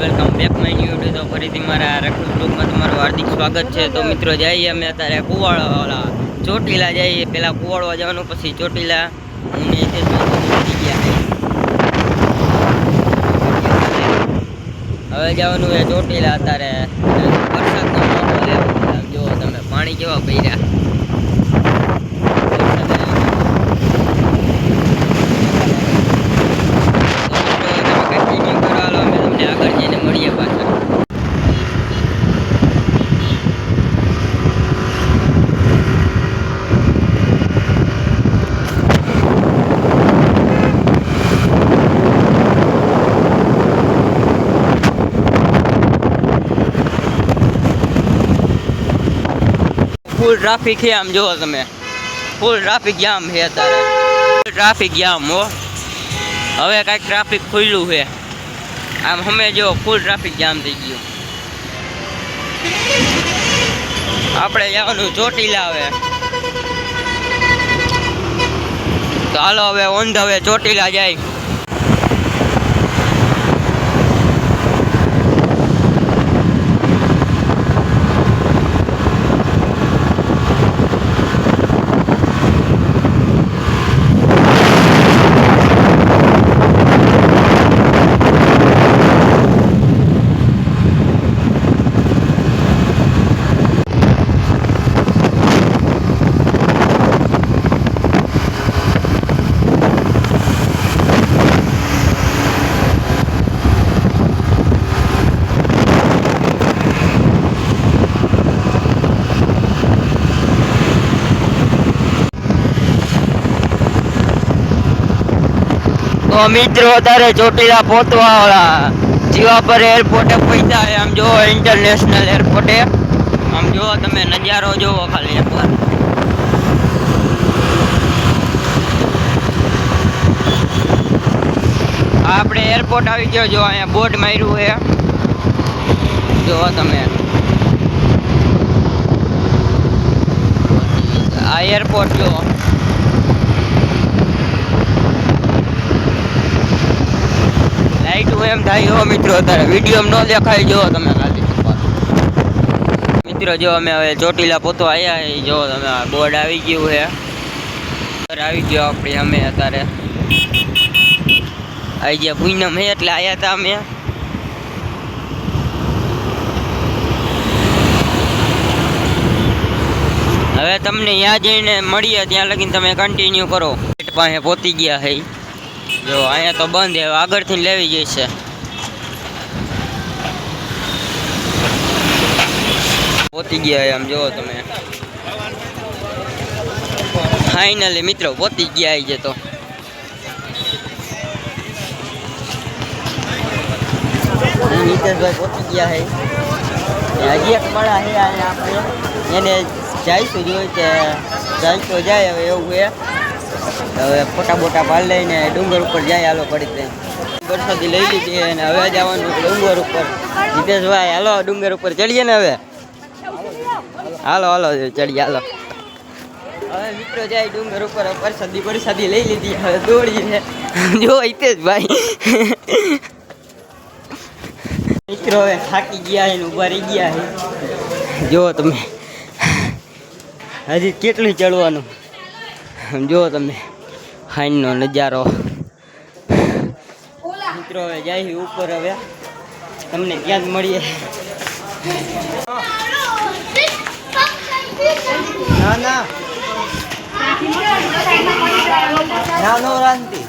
Welcome back my new YouTube તો ફરીથી મારા રખડું બ્લોગમાં તમારું હાર્દિક સ્વાગત છે. તો મિત્રો જઈએ અમે અત્યારે કુવાડ ચોટીલા જઈએ. પહેલાં કુવાડવા જવાનું, પછી ચોટીલા. હું ને તે નીકળી ગયા હવે જવાનું એ ચોટીલા અત્યારે. વરસાદનો. જુઓ તમે પાણી કેવા ભર્યા વરસાદ આવ્યો. તો મિત્રો તમે continue કરો હાલો અમે તમને આગળ જઈને મળીએ પાછા ફૂલ ટ્રાફિક છે આમ જુઓ તમે ફૂલ ટ્રાફિક જામ છે અત્યારે ફૂલ ટ્રાફિક જામ હો હવે કાંઈક ટ્રાફિક ખુલ્લું છે આમ અમે જો ફૂલ ટ્રાફિક જામ થઈ ગયું આપણે જવાનું ચોટીલા હવે તો હાલો હવે ઓન ધ વે ચોટીલા જાય તો મિત્રો અત્યારે ચોટીલા પહોંચવા ઓલા જીવાપર એરપોર્ટે પહોંચ્યા છે. આમ જુઓ ઇન્ટરનેશનલ એરપોર્ટે આમ જુઓ તમે નજારો જુઓ ખાલી એકવાર. આ આપણે એરપોર્ટ આવી ગયો જો અહીંયા બોર્ડ માર્યું છે. જુઓ તમે. આ એરપોર્ટ જુઓ એમ થાય હો મિત્રો, અત્યારે વીડિયો ન દેખાય, જો તમે ખાલી મિત્રો, જો અમે હવે ચોટીલા પોતો આવ્યા જો તમે બોર્ડ આવી ગયું છે આવી ગયો આપણે અમે અત્યારે. આવી ગયા પૂનમ હે, એટલે આવ્યા હતા અમે. હવે તમને ત્યાં જઈને મળીએ ત્યાં લગીને તમે કન્ટિન્યુ કરો. પાસે પહોંચી ગયા છે જો, અહીંયા તો બંધ છે, હવે આગળથી લેવી જઈશે. પહોંચી ગયા છે આમ જુઓ તમે. ફાઇનલી મિત્રો પહોંચી ગયા છે તો. નીતેશભાઈ પહોંચી ગયા છે હજી એક મળા છે અહીંયા આપણે. એને જઈશું, જોઈ કે તો જાય હવે એવું છે હવે ફોટા બોટા પાડ લઈને ડુંગર ઉપર જાય હાલો પડી દે વરસાદી લઈ લીધી અને હવે જવાનું ડુંગર ઉપર. જીતેશભાઈ, હાલો, ડુંગર ઉપર ચડીએ ને હવે? હાલો હાલો, ચડીએ, હાલો. હવે મિત્રો જાય ડુંગર ઉપર પરસાદી પરસાદી લઈ લીધી હવે દોડીને જો હિતેશભાઈ. મિત્રો હવે થાકી ગયા છે ઊભા રહી ગયા છે. જો તમે. હજી કેટલું ચડવાનું? જો તમે હાઈનો નજારો. મિત્રો હવે જાય ઉપર હવે. તમને ક્યાં જ મળીએ. ના ના. ના નો. રાંધી.